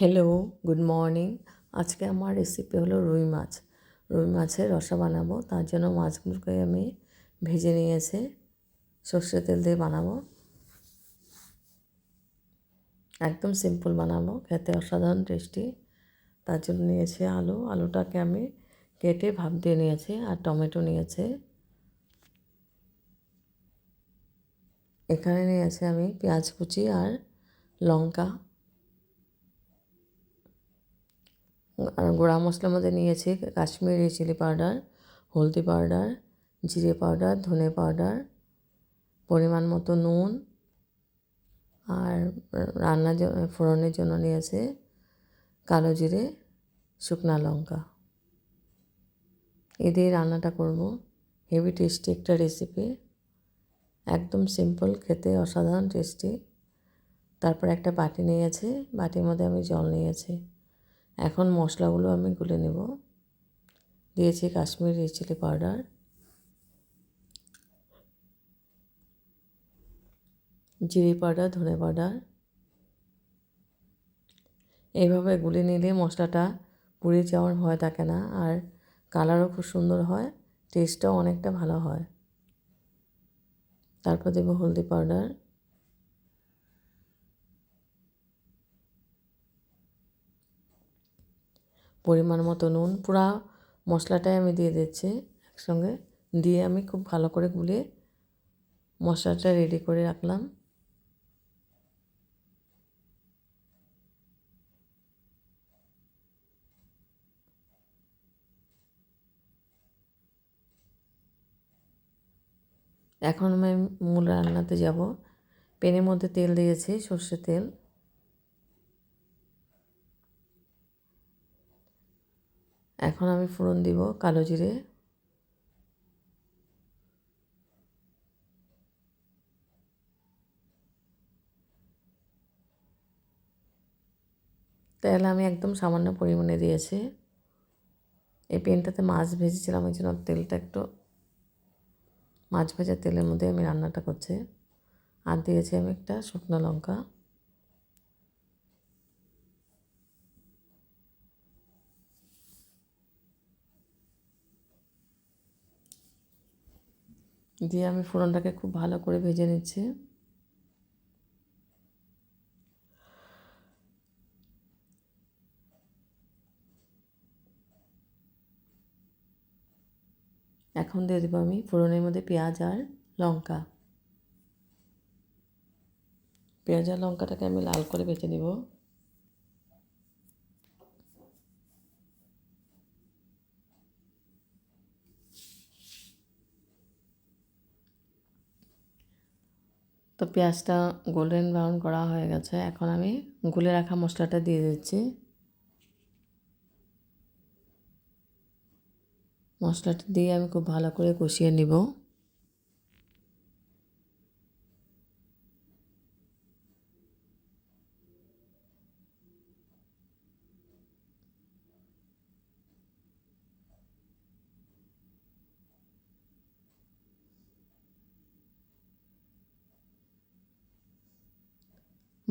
Hello good morning আজকে আমার recipe হলো রুই মাছ। রুই মাছের রসা বানাবো, তার জন্য মাছগুলোকে আমি ভেজে নিয়েছি। সর্ষে তেল দিয়ে বানাবো। একদম সিম্পল বানাবো, খেতে অসাধারণ টেস্টি তার জন্য নিয়েছি আলু। আলুটাকে আমি কেটে ভাপ দিয়ে নিয়েছি আর টমেটো নিয়েছে। এখানে নিয়েছি আমি পেঁয়াজ কুচি আর লঙ্কা আর গুঁড়া মশলার মধ্যে নিয়েছি কাশ্মীরি চিলি পাউডার, হলদি পাউডার, জিরে পাউডার, ধনে পাউডার, পরিমাণ মতো নুন আর রান্নার ফোড়নের জন্য নিয়েছে কালো জিরে, শুকনা লঙ্কা। এ দিয়ে রান্নাটা করব। হেভি টেস্টি একটা রেসিপি। একদম সিম্পল, খেতে অসাধারণ টেস্টি। তারপর একটা বাটি নিয়েছে। বাটির মধ্যে আমি জল নিয়েছি। এখন মশলাগুলো আমি গুলে নেব। দিয়েছি কাশ্মীরি চিলি পাউডার। জিরি পাউডার, ধনে পাউডার। এইভাবে গুলে নিলে মশলাটা পুড়ে যাওয়ার ভয় থাকে না আর কালারও খুব সুন্দর হয় টেস্টটাও অনেকটা ভালো হয়। তারপর দেবো হলদি পাউডার। পরিমাণ মতো নুন, পুরা মশলাটাই আমি দিয়ে দিচ্ছি একসঙ্গে। দিয়ে আমি খুব ভালো করে গুলিয়ে মশলাটা রেডি করে রাখলাম। এখন আমি মূল রান্নাতে যাব। পেনের মধ্যে তেল দিয়েছি সর্ষে তেল। এখন আমি ফোড়ন দিব কালো জিরে। তেল আমি একদম সামান্য পরিমাণে দিয়েছি। এই পেনটাতে মাছ ভেজেছিলাম, ওই জন্য তেলটা একটু মাছ ভেজা তেলের মধ্যে আমি রান্নাটা করছি। আর দিয়েছি আমি একটা শুকনো লঙ্কা। দিয়ে আমি ফোড়নটাকে খুব ভালো করে ভেজে নিচ্ছি। এখন দিয়ে দেবো আমি ফোড়নের মধ্যে পেঁয়াজ আর লঙ্কা। পেঁয়াজ আর লঙ্কাটাকে আমি লাল করে বেটে নেব। তো পেঁয়াজটা গোল্ডেন ব্রাউন করা হয়ে গেছে। এখন আমি গুলে রাখা মশলাটা দিয়ে দিচ্ছি। মশলাটা দিয়ে আমি খুব ভালো করে কষিয়ে নিব।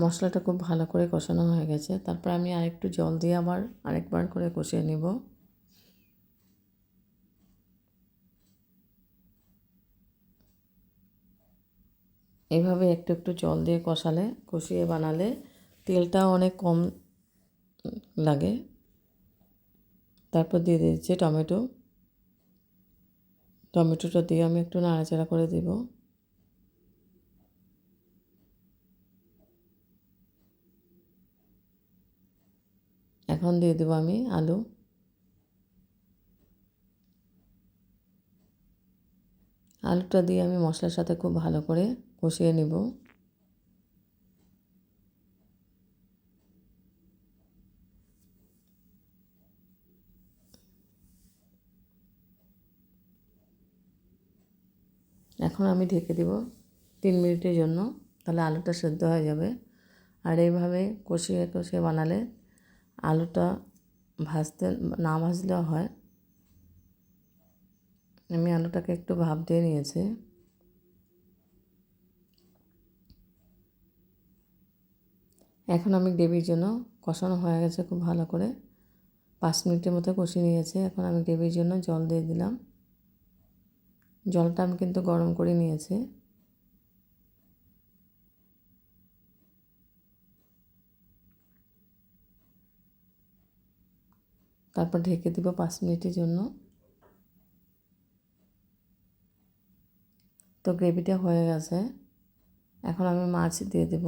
মশলাটা খুব ভালো করে কষানো হয়ে গেছে। তারপর আমি আরেকটু জল দিয়ে আবার আরেকবার করে কষিয়ে নেব। এভাবে একটু একটু জল দিয়ে কষালে, কষিয়ে বানালে তেলটা অনেক কম লাগে। তারপর দিয়ে দিচ্ছি টমেটো। টমেটোটা দিয়ে আমি একটু নাড়াচাড়া করে দেবো। এখন দিয়ে দেবো আমি আলু। আলুটা দিয়ে আমি মশলার সাথে খুব ভালো করে কষিয়ে নেব। এখন আমি ঢেকে দেব তিন মিনিটের জন্য, তাহলে আলুটা সেদ্ধ হয়ে যাবে। আর এইভাবে কষিয়ে কষিয়ে বানালে আলুটা ভাজতে না ভাজলেও হয়। আমি আলুটাকে একটু ভাপ দিয়ে নিয়েছি। এখন আমি গ্রেভির জন্য কষানো হয়ে গেছে খুব ভালো করে। পাঁচ মিনিটের মতো কষিয়ে নিয়েছে। এখন আমি গ্রেভির জন্য জল দিয়ে দিলাম। জলটা আমি কিন্তু গরম করে নিয়েছি। তারপর ঢেকে দিব পাঁচ মিনিটের জন্য। তো গ্রেভিটা হয়ে গেছে। এখন আমি মাছ দিয়ে দেব।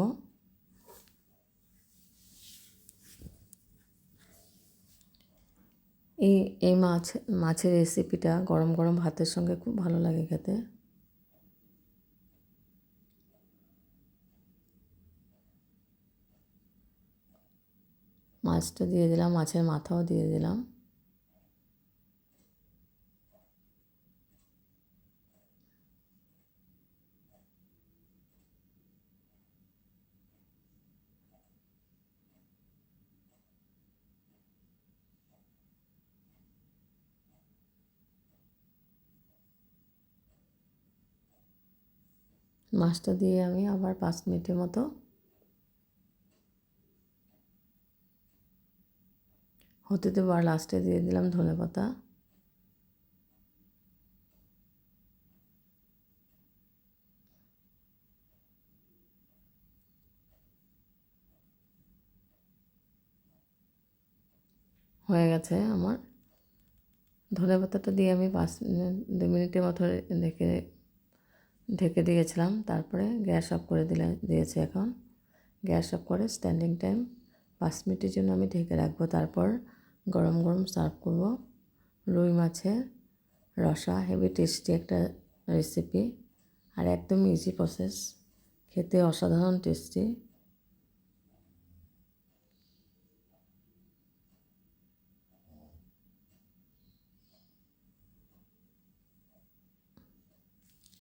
এই এই মাছ, মাছের রেসিপিটা গরম গরম ভাতের সঙ্গে খুব ভালো লাগে খেতে। মাছটা দিয়ে দিলাম মাছের মাথাও দিয়ে দিলাম। মাছটা দিয়ে আমি আবার পাঁচ মিনিটের মতো হতে দেবো আর লাস্টে দিয়ে দিলাম ধনে পাতা। হয়ে গেছে আমার। ধনে পাতাটা দিয়ে আমি পাঁচ দু মিনিটের মতো রেখে ঢেকে দিয়েছিলাম। তারপরে গ্যাস অফ করে দিলে, দিয়েছি এখন। গ্যাস অফ করে স্ট্যান্ডিং টাইম পাঁচ মিনিটের জন্য আমি ঢেকে রাখব। তারপর গরম গরম সার্ভ করব। রুই মাছের রসা হেভি টেস্টি একটা রেসিপি আর একদম ইজি প্রসেস খেতে অসাধারণ টেস্টি